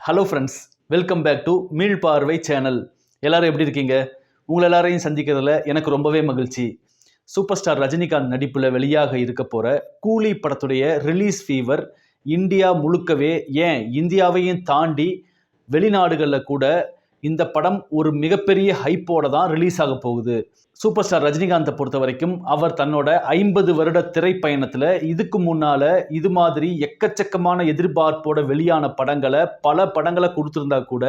Hello friends welcome back to மீள் பார்வை channel எல்லாரும் எப்படி இருக்கீங்க? உங்களை எல்லாரையும் சந்திக்கிறதுல எனக்கு ரொம்பவே மகிழ்ச்சி. சூப்பர் ஸ்டார் ரஜினிகாந்த் நடிப்பில் வெளியாக இருக்க போகிற கூலி படத்துடைய ரிலீஸ் ஃபீவர் இந்தியா முழுக்கவே ஏன் இந்தியாவையும் தாண்டி வெளிநாடுகளில் கூட இந்த படம் ஒரு மிகப்பெரிய ஹைப்போட தான் ரிலீஸ் ஆக போகுது. சூப்பர் ஸ்டார் ரஜினிகாந்தை பொறுத்த வரைக்கும் அவர் தன்னோட ஐம்பது வருட திரைப்பயணத்தில் இதுக்கு முன்னால் இது மாதிரி எக்கச்சக்கமான எதிர்பார்ப்போட வெளியான படங்களை பல படங்களை கொடுத்துருந்தா கூட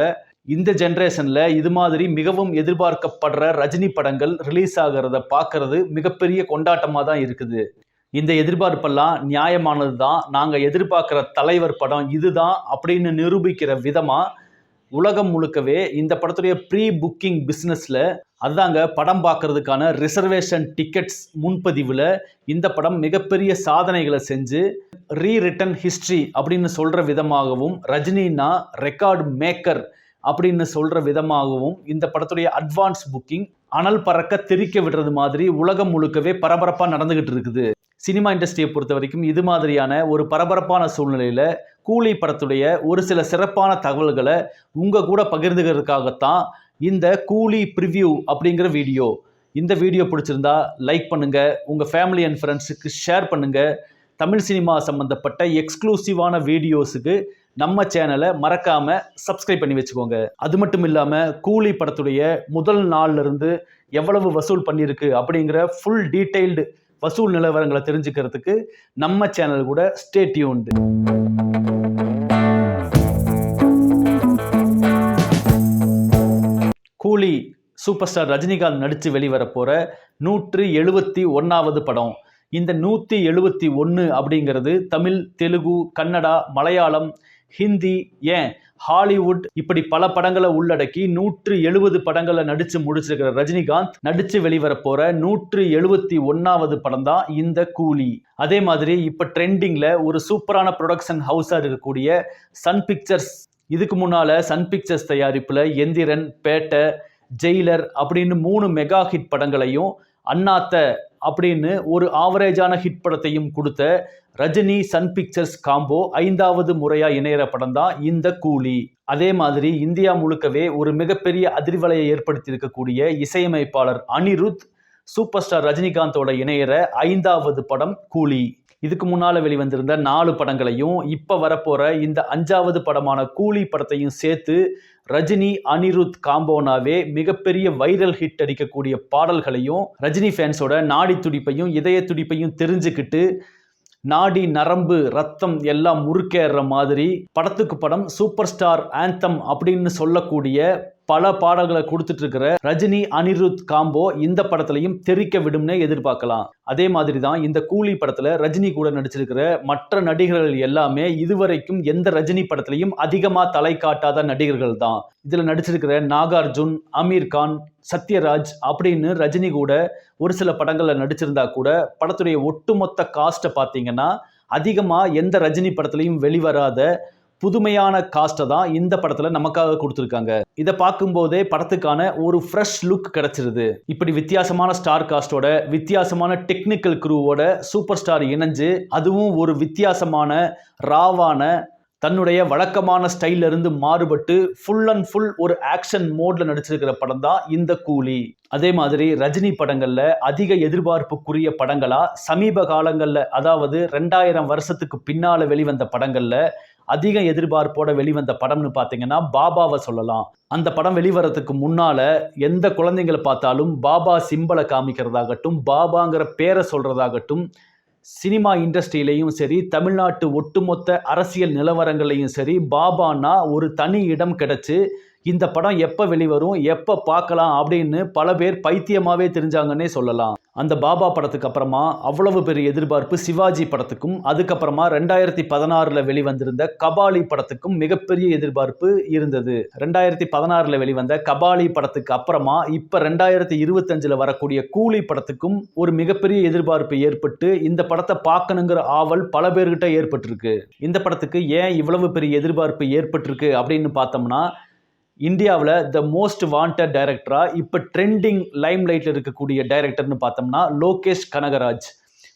இந்த ஜென்ரேஷனில் இது மாதிரி மிகவும் எதிர்பார்க்கப்படுற ரஜினி படங்கள் ரிலீஸ் ஆகிறத பார்க்கறது மிகப்பெரிய கொண்டாட்டமாக தான் இருக்குது. இந்த எதிர்பார்ப்பெல்லாம் நியாயமானது தான். நாங்கள் எதிர்பார்க்குற தலைவர் படம் இதுதான் அப்படின்னு நிரூபிக்கிற விதமாக உலகம் முழுக்கவே இந்த படத்துடைய ப்ரீ புக்கிங் பிஸ்னஸில் அதாங்க படம் பார்க்கறதுக்கான ரிசர்வேஷன் டிக்கெட்ஸ் முன்பதிவில் இந்த படம் மிகப்பெரிய சாதனைகளை செஞ்சு ரீ ரிட்டன் ஹிஸ்ட்ரி அப்படின்னு சொல்கிற விதமாகவும் ரஜினினா ரெக்கார்டு மேக்கர் அப்படின்னு சொல்கிற விதமாகவும் இந்த படத்துடைய அட்வான்ஸ் புக்கிங் அனல் பறக்க தெரிக்க விடுறது மாதிரி உலகம் முழுக்கவே பரபரப்பாக நடந்துக்கிட்டு இருக்குது. சினிமா இண்டஸ்ட்ரியை பொறுத்த வரைக்கும் இது மாதிரியான ஒரு பரபரப்பான சூழ்நிலையில் கூலி படத்துடைய ஒரு சில சிறப்பான தகவல்களை உங்கள் கூட பகிர்ந்துக்கிறதுக்காகத்தான் இந்த கூலி ப்ரிவ்யூ அப்படிங்கிற வீடியோ. இந்த வீடியோ பிடிச்சிருந்தா லைக் பண்ணுங்கள் உங்கள் ஃபேமிலி அண்ட் ஃப்ரெண்ட்ஸுக்கு ஷேர் பண்ணுங்கள் தமிழ் சினிமா சம்மந்தப்பட்ட எக்ஸ்க்ளூசிவான வீடியோஸுக்கு நம்ம சேனலை மறக்காமல் சப்ஸ்கிரைப் பண்ணி வச்சுக்கோங்க. அது மட்டும் இல்லாமல் கூலி படத்துடைய முதல் நாள்ல இருந்து எவ்வளவு வசூல் பண்ணியிருக்கு அப்படிங்கிற ஃபுல் டீட்டெயில்டு வசூல் நிலவரங்களை தெரிஞ்சுக்கிறதுக்கு நம்ம சேனல் கூட stay tuned Coolie super star Rajinikanth நடித்து வெளிவர போகிற நூற்று எழுபத்தி ஒன்றாவது படம். இந்த நூற்றி எழுபத்தி ஒன்று அப்படிங்கிறது தமிழ் தெலுங்கு கன்னடா மலையாளம் ஹிந்தி ஏன்? ஹாலிவுட் இப்படி பல படங்களை உள்ளடக்கி நூற்று எழுபது படங்களை நடித்து முடிச்சிருக்கிற ரஜினிகாந்த் நடித்து வெளிவர போகிற நூற்று எழுபத்தி ஒன்றாவது படம் தான் இந்த கூலி. அதே மாதிரி இப்போ ட்ரெண்டிங்கில் ஒரு சூப்பரான ப்ரொடக்ஷன் ஹவுஸாக இருக்கக்கூடிய சன் பிக்சர்ஸ் இதுக்கு முன்னால் சன் பிக்சர்ஸ் தயாரிப்பில் எந்திரன் பேட்டை ஜெயிலர் அப்படின்னு மூணு மெகா ஹிட் படங்களையும் அண்ணாத்த அப்படின்னு ஒரு ஆவரேஜான ஹிட் படத்தையும் கொடுத்த ரஜினி சன் பிக்சர்ஸ் காம்போ ஐந்தாவது முறையா இணையிற படம் தான் இந்த கூலி. அதே மாதிரி இந்தியா முழுக்கவே ஒரு மிகப்பெரிய அதிர்வலையை ஏற்படுத்தி இருக்கக்கூடிய இசையமைப்பாளர் அனிருத் சூப்பர் ஸ்டார் ரஜினிகாந்தோட இணையிற ஐந்தாவது படம் கூலி. இதுக்கு முன்னால் வெளிவந்திருந்த நாலு படங்களையும் இப்போ வரப்போகிற இந்த அஞ்சாவது படமான கூலி படத்தையும் சேர்த்து ரஜினி அனிருத் காம்போனாவே மிகப்பெரிய வைரல் ஹிட் அடிக்கக்கூடிய பாடல்களையும் ரஜினி ஃபேன்ஸோட நாடி துடிப்பையும் இதய துடிப்பையும் தெரிஞ்சுக்கிட்டு நாடி நரம்பு ரத்தம் எல்லாம் முறுக்கேற மாதிரி படத்துக்கு படம் சூப்பர் ஸ்டார் ஆந்தம் அப்படின்னு சொல்லக்கூடிய பல பாடல்களை கொடுத்துட்ருக்கிற ரஜினி அனிருத் காம்போ இந்த படத்துலையும் தெரிக்க விடும்னே எதிர்பார்க்கலாம். அதே மாதிரி தான் இந்த கூலி படத்தில் ரஜினி கூட நடிச்சிருக்கிற மற்ற நடிகர்கள் எல்லாமே இதுவரைக்கும் எந்த ரஜினி படத்துலையும் அதிகமாக தலை காட்டாத நடிகர்கள் தான். இதில் நடிச்சிருக்கிற நாகார்ஜுன் அமீர் கான் சத்யராஜ் அப்படின்னு ரஜினி கூட ஒரு சில படங்களில் நடிச்சிருந்தா கூட படத்துடைய ஒட்டுமொத்த காஸ்ட்டை பார்த்தீங்கன்னா அதிகமாக எந்த ரஜினி படத்துலையும் வெளிவராத புதுமையான காஸ்ட்டை தான் இந்த படத்தில் நமக்காக கொடுத்துருக்காங்க. இதை பார்க்கும்போதே படத்துக்கான ஒரு ஃப்ரெஷ் லுக் கிடச்சிருது. இப்படி வித்தியாசமான ஸ்டார் காஸ்டோட வித்தியாசமான டெக்னிக்கல் குரூவோட சூப்பர் ஸ்டார் இணைஞ்சு அதுவும் ஒரு வித்தியாசமான ராவான தன்னுடைய வழக்கமான ஸ்டைலிருந்து இருந்து மாறுபட்டு ஃபுல் அண்ட் ஃபுல் ஒரு ஆக்ஷன் மோட்ல நடிச்சிருக்கிற படம் தான் இந்த கூலி. அதே மாதிரி ரஜினி படங்கள்ல அதிக எதிர்பார்ப்புக்குரிய படங்களா சமீப காலங்களில் அதாவது ரெண்டாயிரம் வருஷத்துக்கு பின்னால வெளிவந்த படங்கள்ல அதிக எதிர்பார்ப்போட வெளிவந்த படம்னு பார்த்தீங்கன்னா பாபாவை சொல்லலாம். அந்த படம் வெளிவரத்துக்கு முன்னால எந்த குழந்தைங்களை பார்த்தாலும் பாபா சிம்பலை காமிக்கிறதாகட்டும் பாபாங்கிற பேரை சொல்றதாகட்டும் சினிமா இண்டஸ்ட்ரியிலையும் சரி தமிழ்நாட்டு ஒட்டுமொத்த அரசியல் நிலவரங்களையும் சரி பாபானா ஒரு தனி இடம் கிடைச்சி இந்த படம் எப்போ வெளிவரும் எப்போ பார்க்கலாம் அப்படின்னு பல பேர் பைத்தியமாகவே தெரிஞ்சாங்கன்னே சொல்லலாம். அந்த பாபா படத்துக்கு அப்புறமா அவ்வளவு பெரிய எதிர்பார்ப்பு சிவாஜி படத்துக்கும் அதுக்கப்புறமா ரெண்டாயிரத்தி பதினாறில் வெளிவந்திருந்த கபாலி படத்துக்கும் மிகப்பெரிய எதிர்பார்ப்பு இருந்தது. ரெண்டாயிரத்தி பதினாறில் வெளிவந்த கபாலி படத்துக்கு அப்புறமா இப்போ ரெண்டாயிரத்தி இருபத்தஞ்சில் வரக்கூடிய கூலி படத்துக்கும் ஒரு மிகப்பெரிய எதிர்பார்ப்பு ஏற்பட்டு இந்த படத்தை பார்க்கணுங்கிற ஆவல் பல பேர்கிட்ட ஏற்பட்டிருக்கு. இந்த படத்துக்கு ஏன் இவ்வளவு பெரிய எதிர்பார்ப்பு ஏற்பட்டிருக்கு அப்படின்னு பார்த்தோம்னா இந்தியாவில் த மோஸ்ட் வாண்டட் டைரக்டராக இப்போ ட்ரெண்டிங் லைம் லைட்டில் இருக்கக்கூடிய டைரக்டர்னு பார்த்தோம்னா லோகேஷ் கனகராஜ்.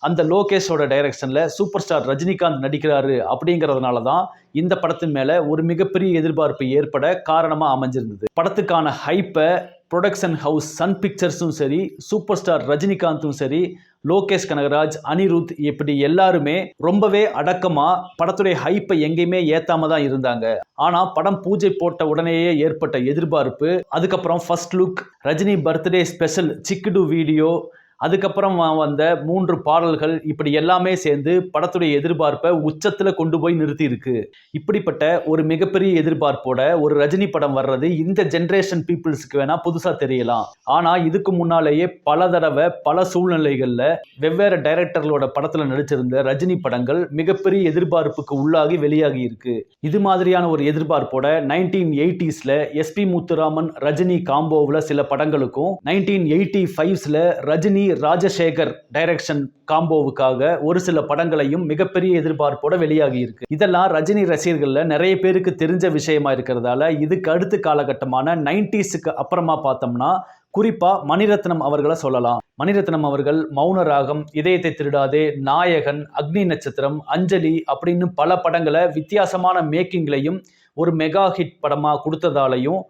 அந்த லோகேஷோட டைரக்ஷனில் சூப்பர் ஸ்டார் ரஜினிகாந்த் நடிக்கிறாரு அப்படிங்கிறதுனால தான் இந்த படத்தின் மேலே ஒரு மிகப்பெரிய எதிர்பார்ப்பு ஏற்பட காரணமாக அமைஞ்சிருந்தது. படத்துக்கான ஹைப்பை ப்ரொடக்ஷன் ஹவுஸ் சன் பிக்சர்ஸும் சரி சூப்பர் ஸ்டார் ரஜினிகாந்தும் சரி லோகேஷ் கனகராஜ் அனிருத் இப்படி எல்லாருமே ரொம்பவே அடக்கமா படத்துடைய ஹைப்பை எங்கேயுமே ஏத்தாம தான் இருந்தாங்க. ஆனா படம் பூஜை போட்ட உடனேயே ஏற்பட்ட எதிர்பார்ப்பு அதுக்கப்புறம் first look Rajini birthday special Chikitu video அதுக்கப்புறம் வந்த மூன்று பாடல்கள் இப்படி எல்லாமே சேர்ந்து படத்துடைய எதிர்பார்ப்பை உச்சத்தில் கொண்டு போய் நிறுத்தி இருக்கு இப்படிப்பட்ட ஒரு மிகப்பெரிய எதிர்பார்ப்போட ஒரு ரஜினி படம் வர்றது இந்த ஜென்ரேஷன் பீப்புள்ஸுக்கு வேணா புதுசா தெரியலாம். ஆனா இதுக்கு முன்னாலேயே பல தடவை பல சூழ்நிலைகள்ல வெவ்வேறு டைரக்டர்களோட படத்துல நடிச்சிருந்த ரஜினி படங்கள் மிகப்பெரிய எதிர்பார்ப்புக்கு உள்ளாகி வெளியாகி இருக்கு. இது மாதிரியான ஒரு எதிர்பார்ப்போட நைன்டீன் எயிட்டிஸ்ல எஸ்பி முத்துராமன் ரஜினி காம்போவில் சில படங்களுக்கும் நைன்டீன் எயிட்டி ஃபைவ்ஸ்ல ரஜினி ராஜசேகர் டைரக்ஷன் காம்போவுக்காக ஒரு சில படங்களையும் மிகப்பெரிய எதிர்பார்ப்போட வெளியாகி இருக்கு. இதெல்லாம் ரஜினி ரசிகர்களில் நிறைய பேருக்கு தெரிஞ்ச விஷயமா இருக்கிறதால இதுக்கு அடுத்த காலகட்டமான நைன்டிஸுக்கு அப்புறமா பார்த்தோம்னா குறிப்பா மணிரத்னம் அவர்களை சொல்லலாம். மணிரத்னம் அவர்கள் மௌன ராகம் இதயத்தை திருடாதே நாயகன் அக்னி நட்சத்திரம் அஞ்சலி அப்படின்னு பல படங்களை வித்தியாசமான மேக்கிங்லையும் ஒரு மெகா ஹிட் படமா கொடுத்ததாலையும்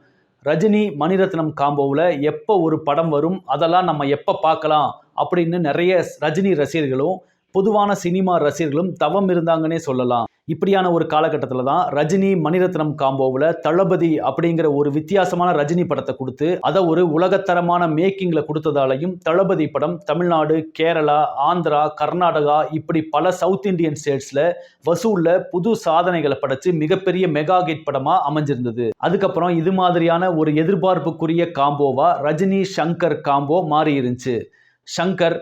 ரஜினி மணிரத்னம் காம்போவில் எப்போ ஒரு படம் வரும் அதெல்லாம் நம்ம எப்போ பார்க்கலாம் அப்படின்னு நிறைய ரஜினி ரசிகர்களும் பொதுவான சினிமா ரசிகர்களும் தவம் இருந்தாங்கன்னே சொல்லலாம். இப்படியான ஒரு காலகட்டத்தில் தான் ரஜினி மணிரத்னம் காம்போவில் தளபதி அப்படிங்கிற ஒரு வித்தியாசமான ரஜினி படத்தை கொடுத்து அதை ஒரு உலகத்தரமான மேக்கிங்கில் கொடுத்ததாலையும் தளபதி படம் தமிழ்நாடு கேரளா ஆந்திரா கர்நாடகா இப்படி பல சவுத் இந்தியன் ஸ்டேட்ஸில் வசூலில் புது சாதனைகளை படைச்சு மிகப்பெரிய மெகா ஹிட் படமாக அமைஞ்சிருந்தது. அதுக்கப்புறம் இது மாதிரியான ஒரு எதிர்பார்ப்புக்குரிய காம்போவாக ரஜினி சங்கர் காம்போ மாறி இருந்துச்சு சங்கர்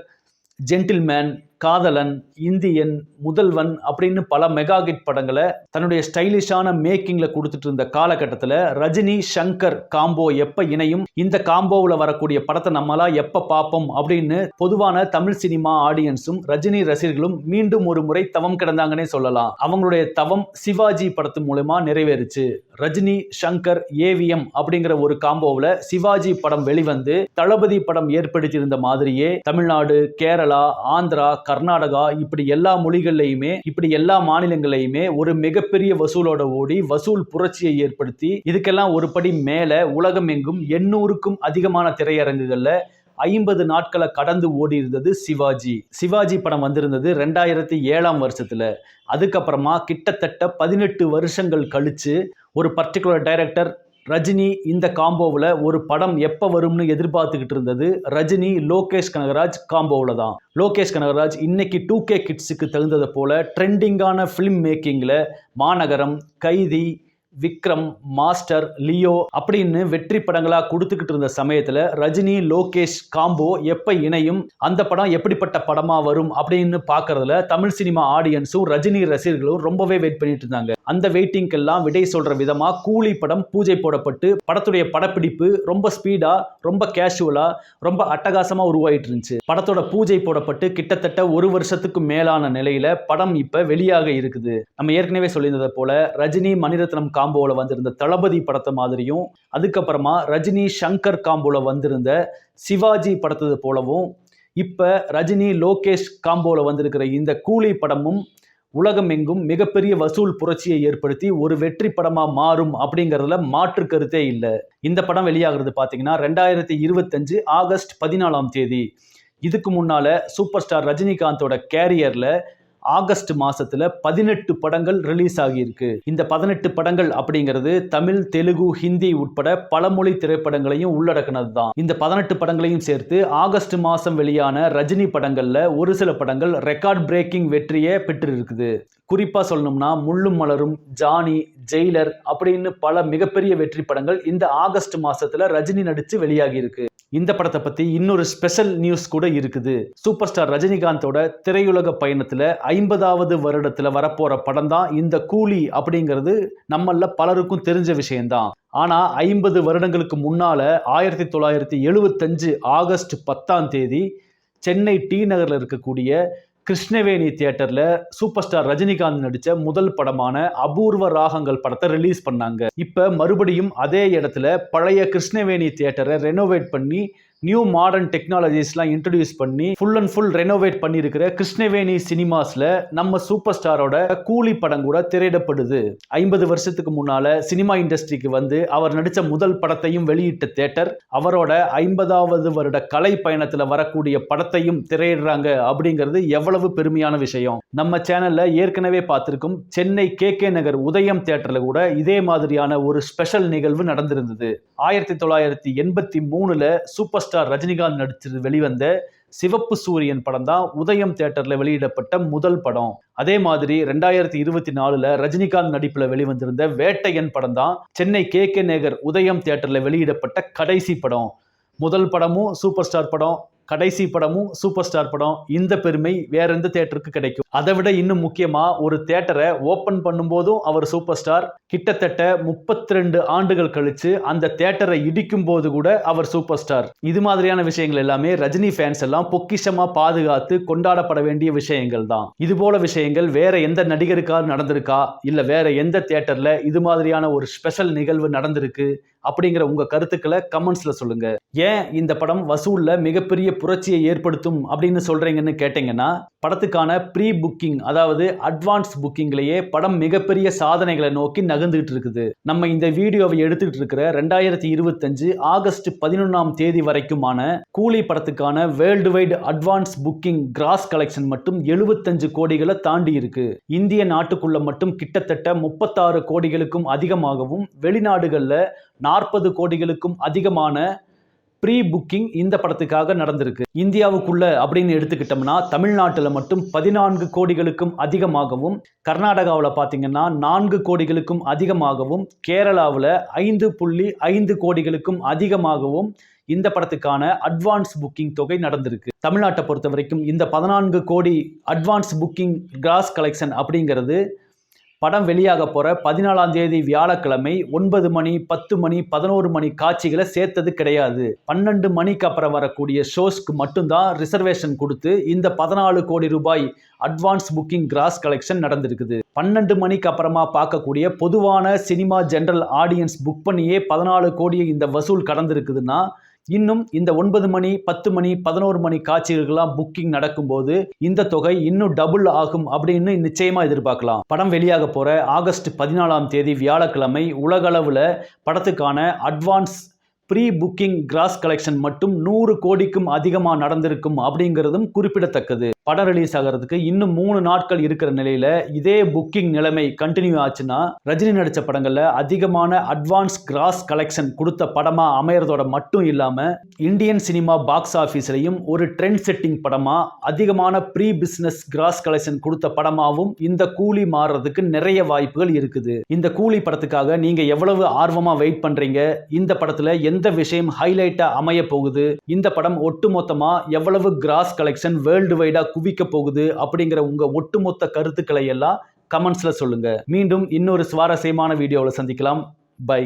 ஜென்டில்மேன் காதலன் இந்தியன் முதல்வன் அப்படின்னு பல மெகா ஹிட் படங்களை தன்னுடைய ஸ்டைலிஷான மேக்கிங்கில் கொடுத்துட்டு இருந்த காலகட்டத்தில் ரஜினி சங்கர் காம்போ எப்போ இணையும் இந்த காம்போவில் வரக்கூடிய படத்தை நம்மளா எப்போ பார்ப்போம் அப்படின்னு பொதுவான தமிழ் சினிமா ஆடியன்ஸும் ரஜினி ரசிகர்களும் மீண்டும் ஒரு முறை தவம் கிடந்தாங்கன்னே சொல்லலாம். அவங்களுடைய தவம் சிவாஜி படத்து மூலமா நிறைவேறுச்சு. ரஜினி சங்கர் ஏவிஎம் அப்படிங்கிற ஒரு காம்போவில் சிவாஜி படம் வெளிவந்து தளபதி படம் ஏற்படுத்தியிருந்த மாதிரியே தமிழ்நாடு கேரளா ஆந்திரா கர்நாடகா இப்படி எல்லா மொழிகள்லையுமே இப்படி எல்லா மாநிலங்களையுமே ஒரு மிகப்பெரிய வசூலோட ஓடி வசூல் புரட்சியை ஏற்படுத்தி இதுக்கெல்லாம் ஒரு படி மேல உலகம் எங்கும் எண்ணூறுக்கும் அதிகமான திரையரங்குகள்ல ஐம்பது நாட்களை கடந்து ஓடி இருந்தது சிவாஜி. சிவாஜி படம் வந்திருந்தது ரெண்டாயிரத்தி ஏழாம் வருஷத்துல. அதுக்கப்புறமா கிட்டத்தட்ட பதினெட்டு வருஷங்கள் கழிச்சு ஒரு பர்டிகுலர் டைரக்டர் ரஜினி இந்த காம்போவில் ஒரு படம் எப்போ வரும்னு எதிர்பார்த்துக்கிட்டு இருந்தது? ரஜினி லோகேஷ் கனகராஜ் காம்போவில் தான். லோகேஷ் கனகராஜ் இன்னைக்கு டூ கே கிட்ஸுக்கு தகுந்ததை போல் ட்ரெண்டிங்கான ஃபிலிம் மேக்கிங்கில் மாநகரம் கைதி விக்ரம் மாஸ்டர் லியோ அப்படின்னு வெற்றி படங்களா கொடுத்துக்கிட்டு இருந்த சமயத்துல ரஜினி லோகேஷ் காம்போ எப்ப இணையும் அந்த படம் எப்படிப்பட்ட படமா வரும் அப்படின்னு பாக்குறதுல தமிழ் சினிமா ஆடியன்ஸும் ரஜினி ரசிகர்களும் ரொம்பவே வெயிட் பண்ணிட்டு இருந்தாங்க. அந்த வெயிட்டிங்கெல்லாம் விடை சொல்ற விதமா கூலி படம் பூஜை போடப்பட்டு படத்துடைய படப்பிடிப்பு ரொம்ப ஸ்பீடா ரொம்ப கேஷுவலா ரொம்ப அட்டகாசமா உருவாயிட்டு இருந்துச்சு. படத்தோட பூஜை போடப்பட்டு கிட்டத்தட்ட ஒரு வருஷத்துக்கு மேலான நிலையில படம் இப்ப வெளியாக இருக்குது. நம்ம ஏற்கனவே சொல்லியிருந்ததை போல ரஜினி மணிரத்னம் காம்போவில் வந்திருந்த தளபதி படத்தை மாதிரியும் அதுக்கப்புறமா ரஜினி சங்கர் காம்போவில் வந்திருந்த சிவாஜி படத்தது போலவும் இப்போ ரஜினி லோகேஷ் காம்போவில் வந்திருக்கிற இந்த கூலி படமும் உலகமெங்கும் மிகப்பெரிய வசூல் புரட்சியை ஏற்படுத்தி ஒரு வெற்றி படமாக மாறும் அப்படிங்கிறதுல மாற்று கருத்தே இல்லை. இந்த படம் வெளியாகிறது பார்த்தீங்கன்னா ரெண்டாயிரத்தி இருபத்தஞ்சு ஆகஸ்ட் பதினாலாம் தேதி. இதுக்கு முன்னால் சூப்பர் ஸ்டார் ரஜினிகாந்தோட கேரியரில் ஆகஸ்ட் மாசத்துல பதினெட்டு படங்கள் ரிலீஸ் ஆகியிருக்கு. இந்த பதினெட்டு படங்கள் அப்படிங்கிறது தமிழ் தெலுங்கு ஹிந்தி உட்பட பல மொழி திரைப்படங்களையும் உள்ளடக்கினது தான் இந்த பதினெட்டு படங்களையும் சேர்த்து ஆகஸ்ட் மாசம் வெளியான ரஜினி படங்கள்ல ஒரு சில படங்கள் ரெக்கார்ட் பிரேக்கிங் வெற்றியை பெற்றிருக்குது. குறிப்பா சொல்லணும்னா முள்ளும் மலரும் ஜானி ஜெயிலர் அப்படின்னு பல மிகப்பெரிய வெற்றி படங்கள் இந்த ஆகஸ்ட் மாசத்துல ரஜினி நடிச்சு வெளியாகி இருக்கு இந்த படத்தை பத்தி இன்னொரு ஸ்பெஷல் நியூஸ் கூட இருக்குது. சூப்பர் ஸ்டார் ரஜினிகாந்தோட திரையுலக பயணத்துல ஐம்பதாவது வருடத்துல வரப்போற படம் தான் இந்த கூலி அப்படிங்கிறது நம்மள பலருக்கும் தெரிஞ்ச விஷயம்தான். ஆனா ஐம்பது வருடங்களுக்கு முன்னால ஆயிரத்தி தொள்ளாயிரத்தி எழுபத்தஞ்சு ஆகஸ்ட் பத்தாம் தேதி சென்னை டி நகர்ல இருக்கக்கூடிய கிருஷ்ணவேணி தியேட்டர்ல சூப்பர் ஸ்டார் ரஜினிகாந்த் நடித்த முதல் படமான அபூர்வ ராகங்கள் படத்தை ரிலீஸ் பண்ணாங்க. இப்ப மறுபடியும் அதே இடத்துல பழைய கிருஷ்ணவேணி தியேட்டரை ரெனோவேட் பண்ணி நியூ மாடர்ன் டெக்னாலஜிஸ்லாம் இன்ட்ரடியூஸ் பண்ணி ஃபுல் அண்ட் ஃபுல் ரெனோவேட் பண்ணியிருக்கிற கிருஷ்ணவேணி சினிமாஸ்ல நம்ம சூப்பர் ஸ்டாரோட கூலி படம் கூட திரையிடப்படுது. ஐம்பது வருஷத்துக்கு முன்னால் சினிமா இண்டஸ்ட்ரிக்கு வந்து அவர் நடித்த முதல் படத்தையும் வெளியிட்ட தேட்டர் அவரோட ஐம்பதாவது வருட கலை பயணத்துல வரக்கூடிய படத்தையும் திரையிடுறாங்க அப்படிங்கிறது எவ்வளவு பெருமையான விஷயம். நம்ம சேனல்ல ஏற்கனவே பார்த்திருக்கும் சென்னை கே கே நகர் உதயம் தேட்டர்ல கூட இதே மாதிரியான ஒரு ஸ்பெஷல் நிகழ்வு நடந்திருந்தது. ஆயிரத்தி தொள்ளாயிரத்தி எண்பத்தி மூணுல சூப்பர் ஸ்டார் ரஜினிகாந்த் நடிச்சு வெளிவந்த சிவப்பு சூரியன் படம் தான் உதயம் தேட்டரில் வெளியிடப்பட்ட முதல் படம். அதே மாதிரி ரெண்டாயிரத்தி இருபத்தி நாலுல ரஜினிகாந்த் நடிப்புல வெளிவந்திருந்த வேட்டையன் படம் தான் சென்னை கே கே நேகர் உதயம் தேட்டரில் வெளியிடப்பட்ட கடைசி படம். முதல் படமும் சூப்பர் ஸ்டார் படம். கடைசி படமும் சூப்பர் ஸ்டார் படம். இந்த பெருமை வேற எந்த தேட்டருக்கு கிடைக்கும்? அதை விட இன்னும் முக்கியமா ஒரு தேட்டரை ஓபன் பண்ணும்போதும் அவர் சூப்பர் ஸ்டார் கிட்டத்தட்ட முப்பத்தி ரெண்டு ஆண்டுகள் கழிச்சு அந்த தேட்டரை இடிக்கும் போது கூட அவர் சூப்பர் ஸ்டார் இது மாதிரியான விஷயங்கள் எல்லாமே ரஜினி ஃபேன்ஸ் எல்லாம் பொக்கிஷமா பாதுகாத்து கொண்டாடப்பட வேண்டிய விஷயங்கள் தான். இது போல விஷயங்கள் வேற எந்த நடிகருக்காவது நடந்திருக்கா? இல்ல வேற எந்த தேட்டர்ல இது மாதிரியான ஒரு ஸ்பெஷல் நிகழ்வு நடந்திருக்கு? அப்படிங்கிற உங்கள் கருத்துக்களை கமெண்ட்ஸில் சொல்லுங்கள் ஏன் இந்த படம் வசூலில் மிகப்பெரிய புரட்சியை ஏற்படுத்தும் அப்படின்னு சொல்கிறீங்கன்னு கேட்டிங்கன்னா படத்துக்கான ப்ரீ புக்கிங் அதாவது அட்வான்ஸ் புக்கிங்லேயே படம் மிகப்பெரிய சாதனைகளை நோக்கி நகர்ந்துகிட்டு இருக்குது. நம்ம இந்த வீடியோவை எடுத்துக்கிட்டு இருக்கிற ரெண்டாயிரத்தி இருபத்தஞ்சு ஆகஸ்ட் பதினொன்றாம் தேதி வரைக்குமான கூலி படத்துக்கான world wide advance booking gross collection மட்டும் எழுபத்தஞ்சு கோடிகளை தாண்டி இருக்கு. இந்திய நாட்டுக்குள்ள மட்டும் கிட்டத்தட்ட முப்பத்தாறு கோடிகளுக்கும் அதிகமாகவும் வெளிநாடுகளில் நாற்பது கோடிகளுக்கும் அதிகமான ப்ரீ புக்கிங் இந்த படத்துக்காக நடந்திருக்கு. இந்தியாவுக்குள்ள அப்படின்னு எடுத்துக்கிட்டோம்னா தமிழ்நாட்டில் மட்டும் பதினான்கு கோடிகளுக்கும் அதிகமாகவும் கர்நாடகாவில் பார்த்தீங்கன்னா நான்கு கோடிகளுக்கும் அதிகமாகவும் கேரளாவில் ஐந்து புள்ளி ஐந்து கோடிகளுக்கும் அதிகமாகவும் இந்த படத்துக்கான அட்வான்ஸ் புக்கிங் தொகை நடந்திருக்கு. தமிழ்நாட்டை பொறுத்த வரைக்கும் இந்த பதினான்கு கோடி அட்வான்ஸ் புக்கிங் கிராஸ் கலெக்ஷன் அப்படிங்கிறது படம் வெளியாக போகிற பதினாலாம் தேதி வியாழக்கிழமை ஒன்பது மணி பத்து மணி பதினோரு மணி காட்சிகளை சேர்த்தது கிடையாது. பன்னெண்டு மணிக்கு அப்புறம் வரக்கூடிய ஷோஸ்க்கு மட்டும்தான் ரிசர்வேஷன் கொடுத்து இந்த பதினாலு கோடி ரூபாய் அட்வான்ஸ் புக்கிங் கிராஸ் கலெக்ஷன் நடந்திருக்குது. பன்னெண்டு மணிக்கு அப்புறமா பார்க்கக்கூடிய பொதுவான சினிமா ஜென்ரல் ஆடியன்ஸ் புக் பண்ணியே பதினாலு கோடியை இந்த வசூல் கடந்திருக்குதுன்னா இன்னும் இந்த ஒன்பது மணி பத்து மணி பதினோரு மணி காட்சிகளுக்கெல்லாம் புக்கிங் நடக்கும்போது இந்த தொகை இன்னும் டபுள் ஆகும் அப்படின்னு நிச்சயமா எதிர்பார்க்கலாம். படம் வெளியாக போற ஆகஸ்ட் பதினாலாம் தேதி வியாழக்கிழமை உலகளவில் படத்துக்கான advance pre booking gross collection மட்டும் நூறு கோடிக்கும் அதிகமாக நடந்திருக்கும் அப்படிங்கிறதும் குறிப்பிடத்தக்கது. படம் ரிலீஸ் ஆகிறதுக்கு இன்னும் மூணு நாட்கள் இருக்கிற நிலையில இதே புக்கிங் நிலைமை கண்டினியூ ஆச்சுன்னா ரஜினி நடித்த படங்கள்ல அதிகமான அட்வான்ஸ் கிராஸ் கலெக்ஷன் கொடுத்த படமா அமையறதோட மட்டும் இல்லாம இந்தியன் சினிமா பாக்ஸ் ஆஃபீஸ்லையும் ஒரு ட்ரெண்ட் செட்டிங் படமா அதிகமான ப்ரீ பிஸ்னஸ் கிராஸ் கலெக்ஷன் கொடுத்த படமாவும் இந்த கூலி மாறுறதுக்கு நிறைய வாய்ப்புகள் இருக்குது. இந்த கூலி படத்துக்காக நீங்க எவ்வளவு ஆர்வமா வெயிட் பண்றீங்க? இந்த படத்துல எந்த விஷயம் ஹைலைட்டா அமைய போகுது? இந்த படம் ஒட்டுமொத்தமா எவ்வளவு கிராஸ் கலெக்ஷன் வேர்ல்டு வைடா குவிக்க போகுது அப்படிங்கிற உங்க ஒட்டுமொத்த கருத்துக்களை எல்லாம் கமெண்ட்ஸ்ல சொல்லுங்க. மீண்டும் இன்னொரு சுவாரஸ்யமான வீடியோவில் சந்திக்கலாம். பை